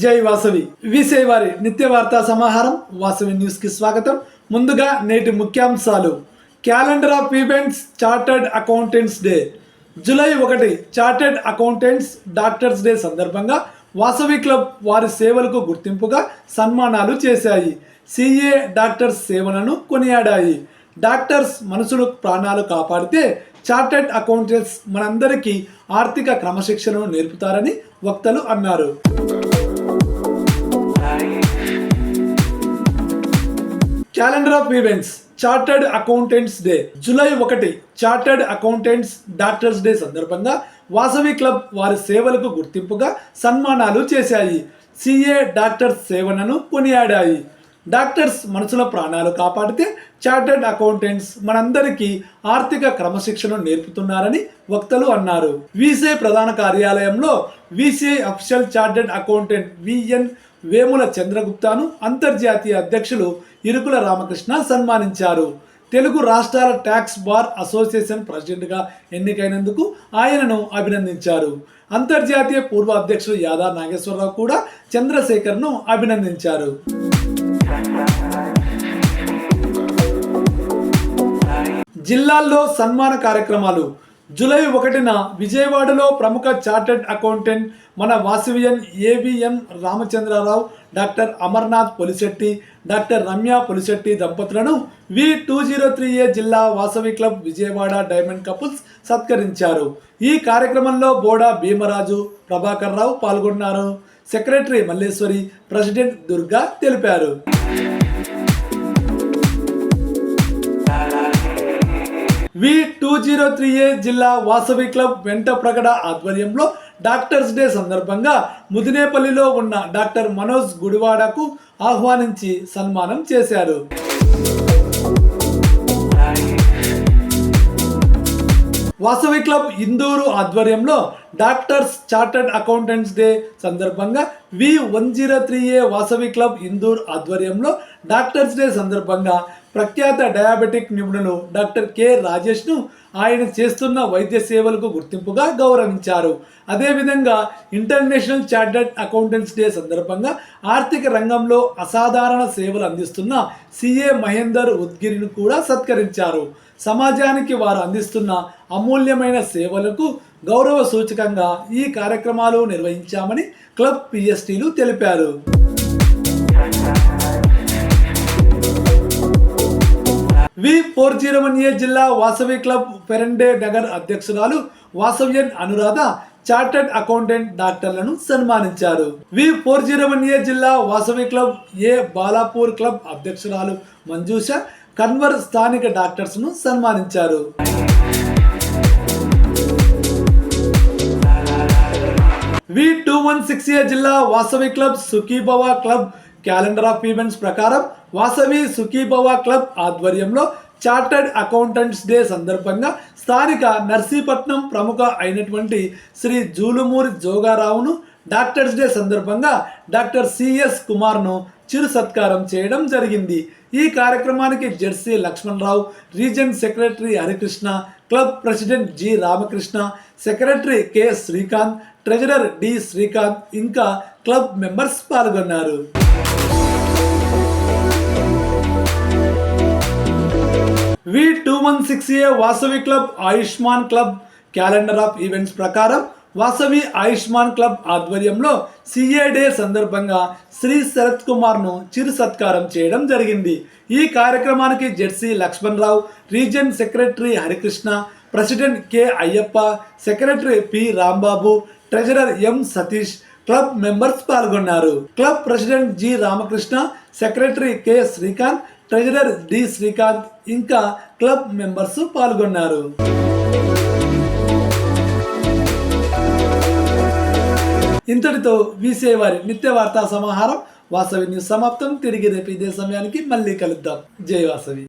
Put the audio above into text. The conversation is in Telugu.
జై వాసవి. విసే వారి నిత్య వార్తా సమాహారం వాసవి న్యూస్కి స్వాగతం. ముందుగా నేటి ముఖ్యాంశాలు. Calendar of events chartered accountants day. July ఒకటి చార్టర్డ్ అకౌంటెంట్స్ డాక్టర్స్ డే సందర్భంగా వాసవి క్లబ్ వారి సేవలకు గుర్తింపుగా సన్మానాలు చేశాయి. సిఏ డాక్టర్స్ సేవలను కొనియాడాయి. డాక్టర్స్ మనుషులు ప్రాణాలు కాపాడితే చార్టర్డ్ అకౌంటెంట్స్ మనందరికీ ఆర్థిక క్రమశిక్షణను నేర్పుతారని వక్తలు అన్నారు. Calendar of events chartered accountants day July ఒకటి చార్టర్డ్ అకౌంటెంట్స్ డాక్టర్స్ డే సందర్భంగా వాసవి క్లబ్ వారి సేవలకు గుర్తింపుగా సన్మానాలు చేశాయి. సిఏ డాక్టర్స్ సేవలను కొనియాడాయి. డాక్టర్స్ మనుషుల ప్రాణాలు కాపాడితే చార్టర్డ్ అకౌంటెంట్స్ మనందరికీ ఆర్థిక క్రమశిక్షణ నేర్పుతున్నారని వక్తలు అన్నారు. వీసే ప్రధాన కార్యాలయంలో VCI official chartered accountant V N చంద్రగుప్తాను అంతర్జాతీయ అధ్యక్షులు ఇరుకుల రామకృష్ణ సన్మానించారు. తెలుగు రాష్ట్రాల ట్యాక్స్ బార్ అసోసియేషన్ ప్రెసిడెంట్గా ఎన్నికైనందుకు ఆయనను అభినందించారు. అంతర్జాతీయ పూర్వ అధ్యక్షుడు యాదా నాగేశ్వరరావు కూడా చంద్రశేఖర్ను అభినందించారు. జిల్లాల్లో సన్మాన కార్యక్రమాలు. జూలై ఒకటిన విజయవాడలో ప్రముఖ చార్టెడ్ అకౌంటెంట్ మన Vasavian AVM Ramachandra Rao doctor Amarnath Polisetti doctor Ramya Polisetti దంపతులను V two zero three A జిల్లా Vasavi club Vijayawada diamond couples సత్కరించారు. ఈ కార్యక్రమంలో బోడా భీమరాజు ప్రభాకర్ రావు పాల్గొన్నారు. సెక్రటరీ మల్లేశ్వరి ప్రెసిడెంట్ దుర్గా తెలిపారు. V two zero three A జిల్లా వాసవి క్లబ్ వెంట ప్రగడ ఆధ్వర్యంలో డాక్టర్స్ డే సందర్భంగా ముదినేపల్లిలో ఉన్న డాక్టర్ మనోజ్ గుడివాడకు ఆహ్వానించి సన్మానం చేశారు. వాసవి క్లబ్ ఇందూరు ఆధ్వర్యంలో డాక్టర్స్ చార్టర్డ్ అకౌంటెంట్స్ డే సందర్భంగా V one zero three A Vasavi club Indur ఆధ్వర్యంలో డాక్టర్స్ డే సందర్భంగా ప్రఖ్యాత డయాబెటిక్ నిపుణులు డాక్టర్ కె రాజేష్ను ఆయన చేస్తున్న వైద్య సేవలకు గుర్తింపుగా గౌరవించారు. అదేవిధంగా ఇంటర్నేషనల్ చార్టర్డ్ అకౌంటెంట్స్ డే సందర్భంగా ఆర్థిక రంగంలో అసాధారణ సేవలు అందిస్తున్న సిఏ మహేందర్ ఉద్గిరిని కూడా సత్కరించారు. సమాజానికి వారు అందిస్తున్న అమూల్యమైన సేవలకు గౌరవ సూచకంగా ఈ కార్యక్రమాలు నిర్వహించామని క్లబ్ పిఎస్టీలు తెలిపారు. V four zero one A జిల్లా వాసవి క్లబ్ ఫెరండే నగర్ అధ్యక్షురాలు వాసవ్యన్ అనురాధ చార్టర్డ్ అకౌంటెంట్ డాక్టర్లను సన్మానించారు. V four zero one A జిల్లా Vasavi club A Balapur club అధ్యక్షురాలు మంజూష కన్వర్ స్థానిక డాక్టర్స్ను సన్మానించారు. V two one six A జిల్లా Vasavi club Sukhibhava club calendar of events ప్రకారం వాసవి సుఖీభవ క్లబ్ ఆధ్వర్యంలో చార్టర్డ్ అకౌంటెంట్స్ డే సందర్భంగా స్థానిక నర్సీపట్నం ప్రముఖ అయినటువంటి శ్రీ జూలుమూరి జోగారావును డాక్టర్స్ డే సందర్భంగా డాక్టర్ సిఎస్ కుమార్ను చిరు సత్కారం చేయడం జరిగింది. ఈ కార్యక్రమానికి Jersey Lakshmana Rao region secretary Harikrishna club president G Ramakrishna secretary K Srikanth treasurer D Srikanth ఇంకా క్లబ్ మెంబర్స్ పాల్గొన్నారు. V two one six A Vasavi club Ayushman club calendar of events ప్రకారం వాసవి ఆయుష్మాన్ క్లబ్ ఆధ్వర్యంలో సిఏ డే సందర్భంగా శ్రీ శరత్ కుమార్ను చిరు సత్కారం చేయడం జరిగింది. ఈ కార్యక్రమానికి Jersey Lakshman Rao region secretary Harikrishna president K Ayyappa secretary P Rambabu treasurer M Satish club members పాల్గొన్నారు. Club president G Ramakrishna secretary K Srikanth treasurer D Srikanth ఇంకా క్లబ్ మెంబర్స్ పాల్గొన్నారు. ఇంతటితో వీసే వారి నిత్య వార్తా సమాహారం వాసవి న్యూస్ సమాప్తం. తిరిగి రేపు ఇదే సమయానికి మళ్ళీ కలుద్దాం. జై వాసవి.